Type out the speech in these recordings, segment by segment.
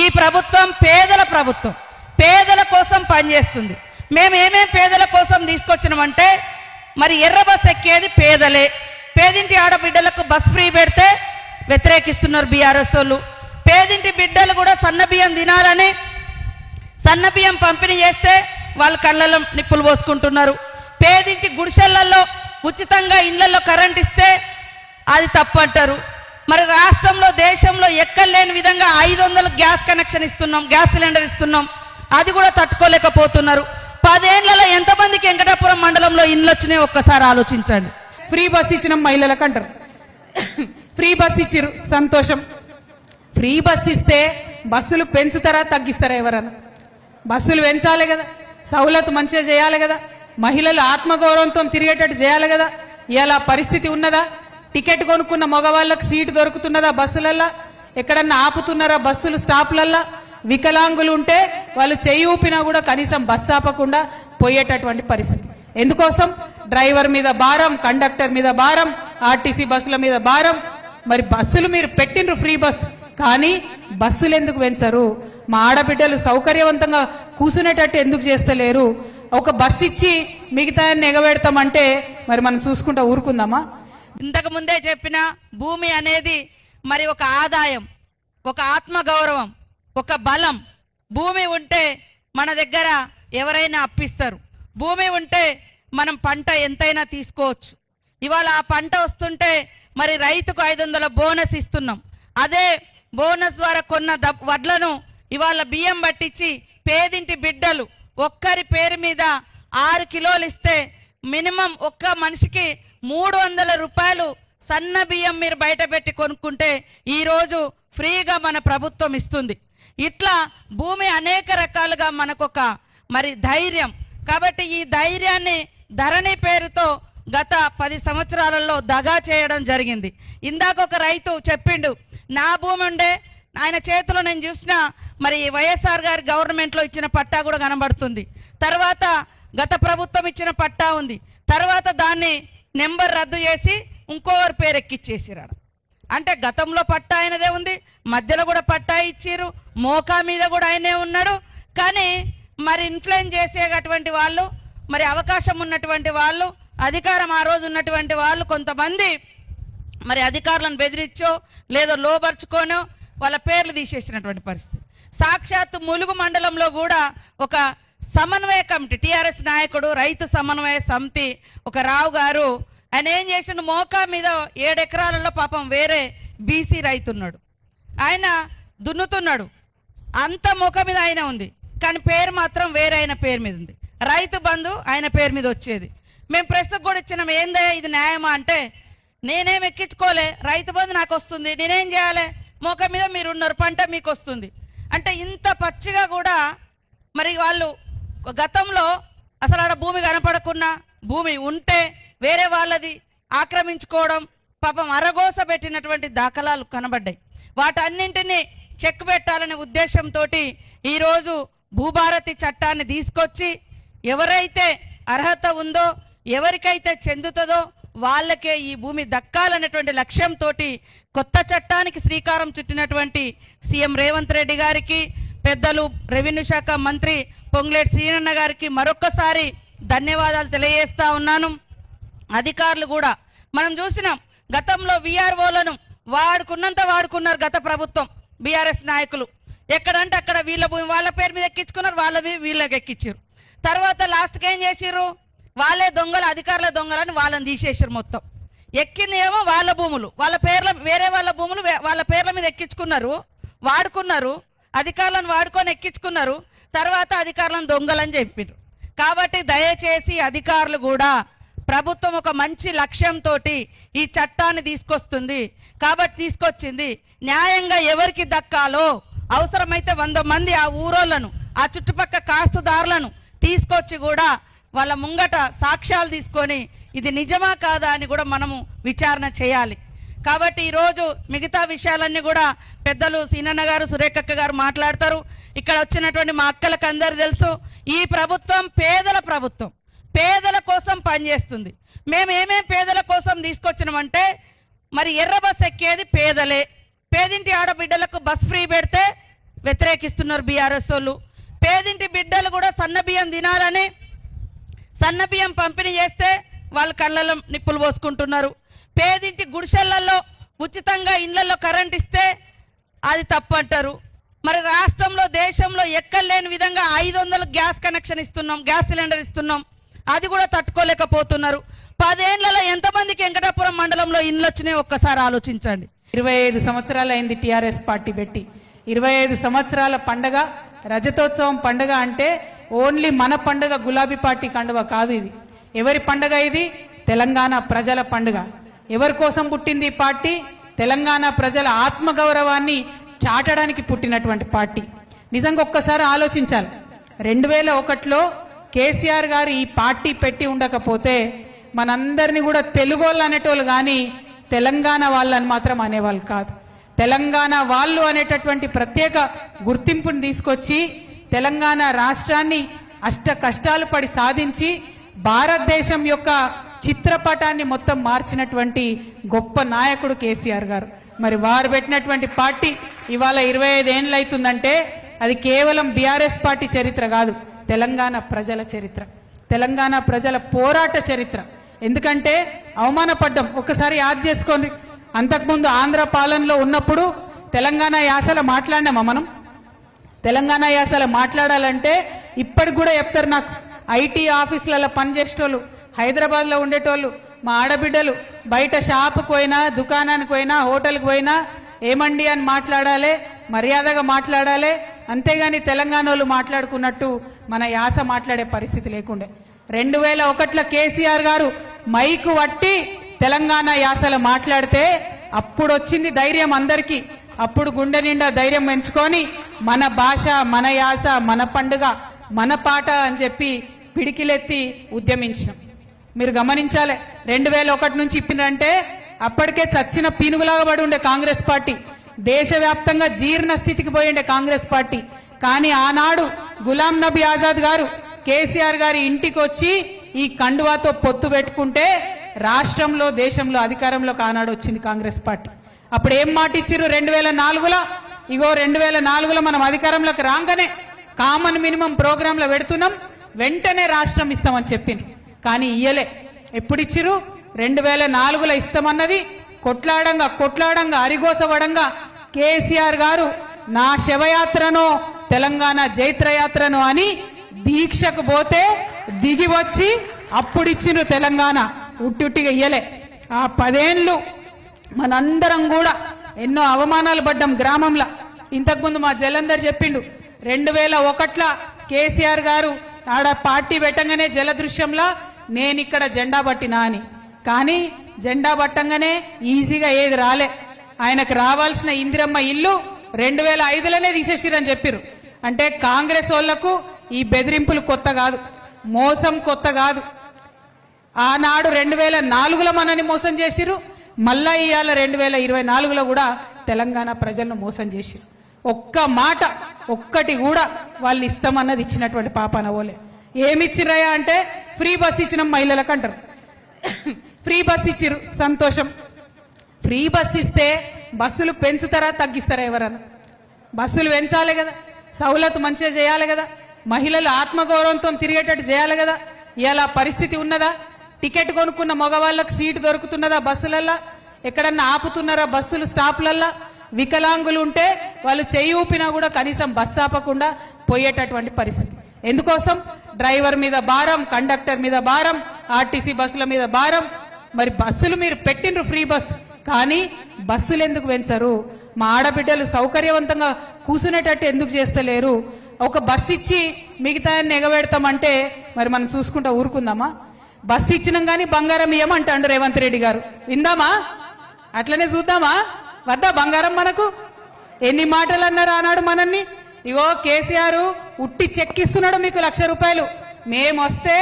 ఈ ప్రభుత్వం పేదల ప్రభుత్వం. పేదల కోసం పనిచేస్తుంది. మేము ఏమేం పేదల కోసం తీసుకొచ్చినామంటే మరి ఎర్ర బస్ ఎక్కేది పేదలే. పేదింటి ఆడబిడ్డలకు బస్ ఫ్రీ పెడితే వ్యతిరేకిస్తున్నారు బీఆర్ఎస్ వాళ్ళు. పేదింటి బిడ్డలు కూడా సన్న బియ్యం తినాలని సన్న బియ్యం పంపిణీ చేస్తే వాళ్ళు కళ్ళలో నిప్పులు పోసుకుంటున్నారు. పేదింటి గుడిసెళ్ళలో ఉచితంగా ఇళ్ళలో కరెంట్ ఇస్తే అది తప్పు అంటారు. మరి రాష్ట్రంలో దేశంలో ఎక్కడలేని విధంగా ఐదు వందలు గ్యాస్ కనెక్షన్ ఇస్తున్నాం గ్యాస్ సిలిండర్ ఇస్తున్నాం. అది కూడా తట్టుకోలేకపోతున్నారు. పదేళ్ళలో ఎంతమందికి వెంకటాపురం మండలంలో ఇండ్లు వచ్చినాయి ఒక్కసారి ఆలోచించండి. ఫ్రీ బస్ ఇచ్చిన మహిళలకు అంటారు. ఫ్రీ బస్ ఇచ్చిర్రు. సంతోషం. ఫ్రీ బస్ ఇస్తే బస్సులు పెంచుతారా తగ్గిస్తారా ఎవరన్నా? బస్సులు పెంచాలి కదా. సౌలత్ మంచిగా చేయాలి కదా. మహిళలు ఆత్మగౌరవంతో తిరిగేటట్టు చేయాలి కదా. ఇలా పరిస్థితి ఉన్నదా? టికెట్ కొనుక్కున్న మగవాళ్ళకు సీటు దొరుకుతున్నదా బస్సులల్లా? ఎక్కడన్నా ఆపుతున్నారా బస్సులు స్టాప్లల్లా? వికలాంగులు ఉంటే వాళ్ళు చేయి ఊపినా కూడా కనీసం బస్సు ఆపకుండా పోయేటటువంటి పరిస్థితి. ఎందుకోసం? డ్రైవర్ మీద భారం కండక్టర్ మీద భారం ఆర్టీసీ బస్సుల మీద భారం. మరి బస్సులు మీరు పెట్టినరు ఫ్రీ బస్. కానీ బస్సులు ఎందుకు పెంచరు? మా ఆడబిడ్డలు సౌకర్యవంతంగా కూర్చునేటట్టు ఎందుకు చేస్తలేరు? ఒక బస్ ఇచ్చి మిగతా ఎగబెడతామంటే మరి మనం చూసుకుంటా ఊరుకుందామా? ఇంతకు ముందే చెప్పిన భూమి అనేది మరి ఒక ఆదాయం ఒక ఆత్మగౌరవం ఒక బలం. భూమి ఉంటే మన దగ్గర ఎవరైనా అప్పిస్తారు. భూమి ఉంటే మనం పంట ఎంతైనా తీసుకోవచ్చు. ఇవాళ ఆ పంట వస్తుంటే మరి రైతుకు ఐదు వందల బోనస్ ఇస్తున్నాం. అదే బోనస్ ద్వారా కొన్న దబ్- వడ్లను ఇవాళ బియ్యం పట్టించి పేదింటి బిడ్డలు ఒక్కరి పేరు మీద ఆరు కిలోలు ఇస్తే మినిమం ఒక్క మనిషికి మూడు వందల రూపాయలు సన్న బియ్యం మీరు బయట పెట్టి కొనుక్కుంటే ఈరోజు ఫ్రీగా మన ప్రభుత్వం ఇస్తుంది. ఇట్లా భూమి అనేక రకాలుగా మనకొక మరి ధైర్యం. కాబట్టి ఈ ధైర్యాన్ని ధరణి పేరుతో గత పది సంవత్సరాలలో దగా చేయడం జరిగింది. ఇందాక ఒక రైతు చెప్పిండు నా భూమి ఉండే ఆయన చేతిలో నేను చూసిన మరి వైఎస్ఆర్ గారి గవర్నమెంట్లో ఇచ్చిన పట్టా కూడా కనబడుతుంది. తర్వాత గత ప్రభుత్వం ఇచ్చిన పట్టా ఉంది. తర్వాత దాన్ని నెంబర్ రద్దు చేసి ఇంకోరి పేరు ఎక్కిచ్చేసిరాడు. అంటే గతంలో పట్టా ఆయనదే ఉంది మధ్యలో కూడా పట్టా ఇచ్చిర్రు మోకా మీద కూడా ఆయనే ఉన్నాడు. కానీ మరి ఇన్ఫ్లుయెన్స్ చేసేటటువంటి వాళ్ళు మరి అవకాశం ఉన్నటువంటి వాళ్ళు అధికారం ఆ రోజు ఉన్నటువంటి వాళ్ళు కొంతమంది మరి అధికారులను బెదిరించో లేదో లోబర్చుకోనో వాళ్ళ పేర్లు తీసేసినటువంటి పరిస్థితి. సాక్షాత్ ములుగు మండలంలో కూడా ఒక సమన్వయ కమిటీ టిఆర్ఎస్ నాయకుడు రైతు సమన్వయ సమితి ఒక రావు గారు ఆయన ఏం చేసిండు మోకా మీద ఏడెకరాలలో పాపం వేరే బీసీ రైతు ఉన్నాడు. ఆయన దున్నుతున్నాడు. అంత ముఖ మీద ఆయన ఉంది. కానీ పేరు మాత్రం వేరే ఆయన పేరు మీద ఉంది. రైతు బంధు ఆయన పేరు మీద వచ్చేది. మేము ప్రెస్కు కూడా ఇచ్చినాం ఏందయ్యా ఇది న్యాయమా అంటే నేనేం ఎక్కించుకోలే రైతు బంధు నాకు వస్తుంది నేనేం చేయాలి? మోక మీద మీరు ఉన్నారు పంట మీకు వస్తుంది అంటే ఇంత పచ్చిగా కూడా మరి వాళ్ళు గతంలో అసలు ఆడ భూమి కనపడకున్నా భూమి ఉంటే వేరే వాళ్ళది ఆక్రమించుకోవడం పాపం అరగోస పెట్టినటువంటి దాఖలాలు కనబడ్డాయి. వాటన్నింటినీ చెక్ పెట్టాలనే ఉద్దేశంతో ఈరోజు భూభారతి చట్టాన్ని తీసుకొచ్చి ఎవరైతే అర్హత ఉందో ఎవరికైతే చెందుతుందో వాళ్ళకే ఈ భూమి దక్కాలనేటువంటి లక్ష్యంతో కొత్త చట్టానికి శ్రీకారం చుట్టినటువంటి సీఎం రేవంత్ రెడ్డి గారికి పెద్దలు రెవెన్యూ శాఖ మంత్రి పొంగులేటి శ్రీనన్న గారికి మరొక్కసారి ధన్యవాదాలు తెలియజేస్తా ఉన్నాను. అధికారులు కూడా మనం చూసినాం గతంలో విఆర్ఓలను వాడుకున్నంత వాడుకున్నారు గత ప్రభుత్వం బీఆర్ఎస్ నాయకులు. ఎక్కడంటే అక్కడ వీళ్ళ భూమి వాళ్ళ పేరు మీద ఎక్కించుకున్నారు వాళ్ళ మీద వీళ్ళకి ఎక్కించారు తర్వాత లాస్ట్కి ఏం చేసిర్రు? వాళ్ళే దొంగలు అధికారుల దొంగలని వాళ్ళని తీసేసారు మొత్తం. ఎక్కింది ఏమో వాళ్ళ భూములు వాళ్ళ పేర్ల వేరే వాళ్ళ భూములు వాళ్ళ పేర్ల మీద ఎక్కించుకున్నారు వాడుకున్నారు. అధికారులను వాడుకొని ఎక్కించుకున్నారు. తర్వాత అధికారులను దొంగలని చెప్పారు కాబట్టి దయచేసి అధికారులు కూడా ప్రభుత్వం ఒక మంచి లక్ష్యంతో ఈ చట్టాన్ని తీసుకొస్తుంది. కాబట్టి తీసుకొచ్చింది. న్యాయంగా ఎవరికి దక్కాలో అవసరమైతే వంద మంది ఆ ఊరోళ్ళను ఆ చుట్టుపక్క కాస్తుదారులను తీసుకొచ్చి కూడా వాళ్ళ ముంగట సాక్ష్యాలు తీసుకొని ఇది నిజమా కాదా అని కూడా మనము విచారణ చేయాలి. కాబట్టి ఈరోజు మిగతా విషయాలన్నీ కూడా పెద్దలు సీనన్న గారు సురేఖక్క గారు మాట్లాడతారు. ఇక్కడ వచ్చినటువంటి మా అక్కలకు అందరు తెలుసు ఈ ప్రభుత్వం పేదల ప్రభుత్వం పేదల కోసం పనిచేస్తుంది. మేము ఏమేం పేదల కోసం తీసుకొచ్చినామంటే మరి ఎర్ర బస్ ఎక్కేది పేదలే. పేదింటి ఆడబిడ్డలకు బస్ ఫ్రీ పెడితే వ్యతిరేకిస్తున్నారు బీఆర్ఎస్ వాళ్ళు. పేదింటి బిడ్డలు కూడా సన్న బియ్యం తినాలని సన్న బియ్యం పంపిణీ చేస్తే వాళ్ళు కళ్ళలో నిప్పులు పోసుకుంటున్నారు. పేదింటి గుడిసెళ్ళలో ఉచితంగా ఇళ్ళలో కరెంట్ ఇస్తే అది తప్పంటారు. మరి రాష్ట్రంలో దేశంలో ఎక్కలేని విధంగా ఐదు వందలు గ్యాస్ కనెక్షన్ ఇస్తున్నాం గ్యాస్ సిలిండర్ ఇస్తున్నాం. అది కూడా తట్టుకోలేకపోతున్నారు. పదేళ్ళలో ఎంతమందికి వెంకటాపురం మండలంలో ఇండ్లు వచ్చినాయి ఒక్కసారి ఆలోచించండి. ఇరవై ఐదు సంవత్సరాలు అయింది టీఆర్ఎస్ పార్టీ పెట్టి. ఇరవై ఐదు సంవత్సరాల పండగ రజతోత్సవం పండగ అంటే ఓన్లీ మన పండగ గులాబీ పార్టీ కండువ కాదు ఇది. ఎవరి పండగ ఇది? తెలంగాణ ప్రజల పండుగ. ఎవరి కోసం పుట్టింది ఈ పార్టీ? తెలంగాణ ప్రజల ఆత్మగౌరవాన్ని చాటడానికి పుట్టినటువంటి పార్టీ. నిజంగా ఒక్కసారి ఆలోచించాలి. రెండు వేల ఒకటిలో కేసీఆర్ గారు ఈ పార్టీ పెట్టి ఉండకపోతే మనందరినీ కూడా తెలుగోళ్ళు అనేటోళ్ళు కానీ తెలంగాణ వాళ్ళని మాత్రం అనేవాళ్ళు కాదు. తెలంగాణ వాళ్ళు అనేటటువంటి ప్రత్యేక గుర్తింపుని తీసుకొచ్చి తెలంగాణ రాష్ట్రాన్ని అష్ట కష్టాలు పడి సాధించి భారతదేశం యొక్క చిత్రపటాన్ని మొత్తం మార్చినటువంటి గొప్ప నాయకుడు కేసీఆర్ గారు. మరి వారు పెట్టినటువంటి పార్టీ ఇవాళ ఇరవై ఐదేళ్ళు అవుతుందంటే అది కేవలం బీఆర్ఎస్ పార్టీ చరిత్ర కాదు తెలంగాణ ప్రజల చరిత్ర. తెలంగాణ ప్రజల పోరాట చరిత్ర. ఎందుకంటే అవమానపడ్డం ఒక్కసారి యాద్ చేసుకోండి. అంతకుముందు ఆంధ్ర పాలనలో ఉన్నప్పుడు తెలంగాణ యాసలో మాట్లాడినామా మనం? తెలంగాణ యాసలో మాట్లాడాలంటే ఇప్పటికి కూడా చెప్తారు నాకు. ఐటీ ఆఫీసులలో పనిచేసేటోళ్ళు హైదరాబాద్లో ఉండేటోళ్ళు మా ఆడబిడ్డలు బయట షాపుకు పోయినా దుకాణానికి పోయినా హోటల్కి పోయినా ఏమండి అని మాట్లాడాలి మర్యాదగా మాట్లాడాలి అంతేగాని తెలంగాణ వాళ్ళు మాట్లాడుకున్నట్టు మన యాస మాట్లాడే పరిస్థితి లేకుండే. రెండు వేల ఒకటిలో కేసీఆర్ గారు మైకు వట్టి తెలంగాణ యాసలో మాట్లాడితే అప్పుడు వచ్చింది ధైర్యం అందరికీ. అప్పుడు గుండె నిండా ధైర్యం పెంచుకొని మన భాష మన యాస మన పండుగ మన పాట అని చెప్పి పిడికిలెత్తి ఉద్యమించినాం. మీరు గమనించాలి. రెండు వేల ఒకటి నుంచి ఇప్పినంటే అప్పటికే చచ్చిన పీనుగులాగా పడి ఉండే కాంగ్రెస్ పార్టీ. దేశవ్యాప్తంగా జీర్ణ స్థితికి పోయి ఉండే కాంగ్రెస్ పార్టీ. కానీ ఆనాడు గులాం నబీ ఆజాద్ గారు కేసీఆర్ గారి ఇంటికి వచ్చి ఈ కండువాతో పొత్తు పెట్టుకుంటే రాష్ట్రంలో దేశంలో అధికారంలోకి ఆనాడు వచ్చింది కాంగ్రెస్ పార్టీ. అప్పుడు ఏం మాట ఇచ్చిర్రు రెండు వేల నాలుగులో? ఇగో రెండు వేల నాలుగులో మనం అధికారంలోకి రాగానే కామన్ మినిమం ప్రోగ్రాంలో పెడుతున్నాం వెంటనే రాష్ట్రం ఇస్తామని చెప్పిండ్రు. కానీ ఇయ్యలే. ఎప్పుడు రెండు వేల నాలుగులో ఇస్తామన్నది కొట్లాడంగా కొట్లాడంగా అరిగోసవడంగా కేసీఆర్ గారు నా శవయాత్రను తెలంగాణ జైత్రయాత్రను అని దీక్షకు పోతే దిగి వచ్చి అప్పుడు తెలంగాణ. ఉట్టిట్టిగా ఇయ్యలే. ఆ పదేళ్ళు మనందరం కూడా ఎన్నో అవమానాలు పడ్డాం గ్రామంలో. ఇంతకుముందు మా జలంధర్ చెప్పిండు రెండు వేల ఒకట్ల కేసీఆర్ గారు ఆడ పార్టీ పెట్టంగానే జలదృశ్యంలో నేను ఇక్కడ జెండా పట్టినా అని. కానీ జెండా పట్టంగానే ఈజీగా ఏది రాలే. ఆయనకు రావాల్సిన ఇందిరమ్మ ఇల్లు రెండు వేల ఐదులోనే తీసేసిరని చెప్పిర్రు. అంటే కాంగ్రెస్ వాళ్ళకు ఈ బెదిరింపులు కొత్త కాదు. మోసం కొత్త కాదు. ఆనాడు రెండు వేల నాలుగులో మనని మోసం చేసిరు మళ్ళా ఇవాళ రెండు వేల ఇరవై నాలుగులో కూడా తెలంగాణ ప్రజలను మోసం చేసిరు ఒక్క మాట ఒక్కటి కూడా వాళ్ళు ఇస్తామన్నది ఇచ్చినటువంటి పాపన ఓలే ఏమి అంటే ఫ్రీ బస్ ఇచ్చిన మహిళలకు అంటారు. ఫ్రీ బస్ ఇచ్చిరు సంతోషం. ఫ్రీ బస్ ఇస్తే బస్సులు పెంచుతారా తగ్గిస్తారా ఎవరన్నా? బస్సులు పెంచాలి కదా సౌలత్ మంచిగా చేయాలి కదా మహిళలు ఆత్మగౌరవంతో తిరిగేటట్టు చేయాలి కదా ఇలా పరిస్థితి ఉన్నదా? టికెట్ కొనుక్కున్న మగవాళ్ళకు సీటు దొరుకుతున్నదా బస్సులల్లా? ఎక్కడన్నా ఆపుతున్నారా బస్సులు స్టాప్లల్లా? వికలాంగులు ఉంటే వాళ్ళు చేయి ఊపినా కూడా కనీసం బస్సు ఆపకుండా పోయేటటువంటి పరిస్థితి. ఎందుకోసం? డ్రైవర్ మీద భారం కండక్టర్ మీద భారం ఆర్టీసీ బస్సుల మీద భారం. మరి బస్సులు మీరు పెట్టిండ్రు ఫ్రీ బస్. కానీ బస్సులు ఎందుకు పెంచరు? మా ఆడబిడ్డలు సౌకర్యవంతంగా కూర్చునేటట్టు ఎందుకు చేస్తలేరు? ఒక బస్ ఇచ్చి మిగతా ఎగబెడతామంటే మరి మనం చూసుకుంటా ఊరుకుందామా? బస్ ఇచ్చినాం కానీ బంగారం ఇయ్యమంటాడు రేవంత్ రెడ్డి గారు. విందామా? అట్లనే చూద్దామా? వద్దా బంగారం మనకు? ఎన్ని మాటలు అన్నారు ఆనాడు మనల్ని? ఇగో కేసీఆర్ ఉట్టి చెక్కిస్తున్నాడు మీకు లక్ష రూపాయలు. మేము వస్తే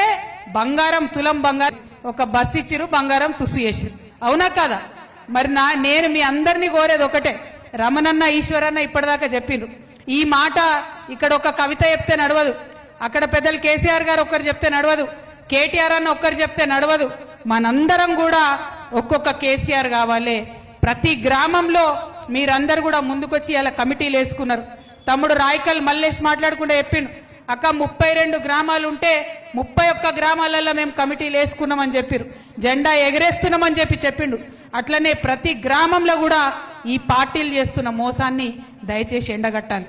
బంగారం తులం బంగారం ఒక బస్ ఇచ్చిరు బంగారం తుసు చేసిరు అవునా కదా? మరి నా నేను మీ అందరినీ కోరేది ఒకటే. రమణన్న ఈశ్వరన్న ఇప్పటిదాకా చెప్పిండ్రు. ఈ మాట ఇక్కడ ఒక కవిత చెప్తే నడవదు. అక్కడ పెద్దలు కేసీఆర్ గారు ఒక్కరు చెప్తే నడవదు. కేటీఆర్ అన్న ఒక్కరు చెప్తే నడవదు. మనందరం కూడా ఒక్కొక్క కేసీఆర్ కావాలి. ప్రతి గ్రామంలో మీరందరూ కూడా ముందుకొచ్చి ఇలా కమిటీలు వేసుకున్నారు. తమ్ముడు రాయకల్ మల్లేష్ మాట్లాడుకుంటే చెప్పిండు అక్క ముప్పై రెండు గ్రామాలు ఉంటే ముప్పై ఒక్క గ్రామాలలో మేము కమిటీలు వేసుకున్నామని చెప్పారు. జెండా ఎగరేస్తున్నామని చెప్పి చెప్పిండు. అట్లనే ప్రతి గ్రామంలో కూడా ఈ పార్టీలు చేస్తున్న మోసాన్ని దయచేసి ఎండగట్టాలి.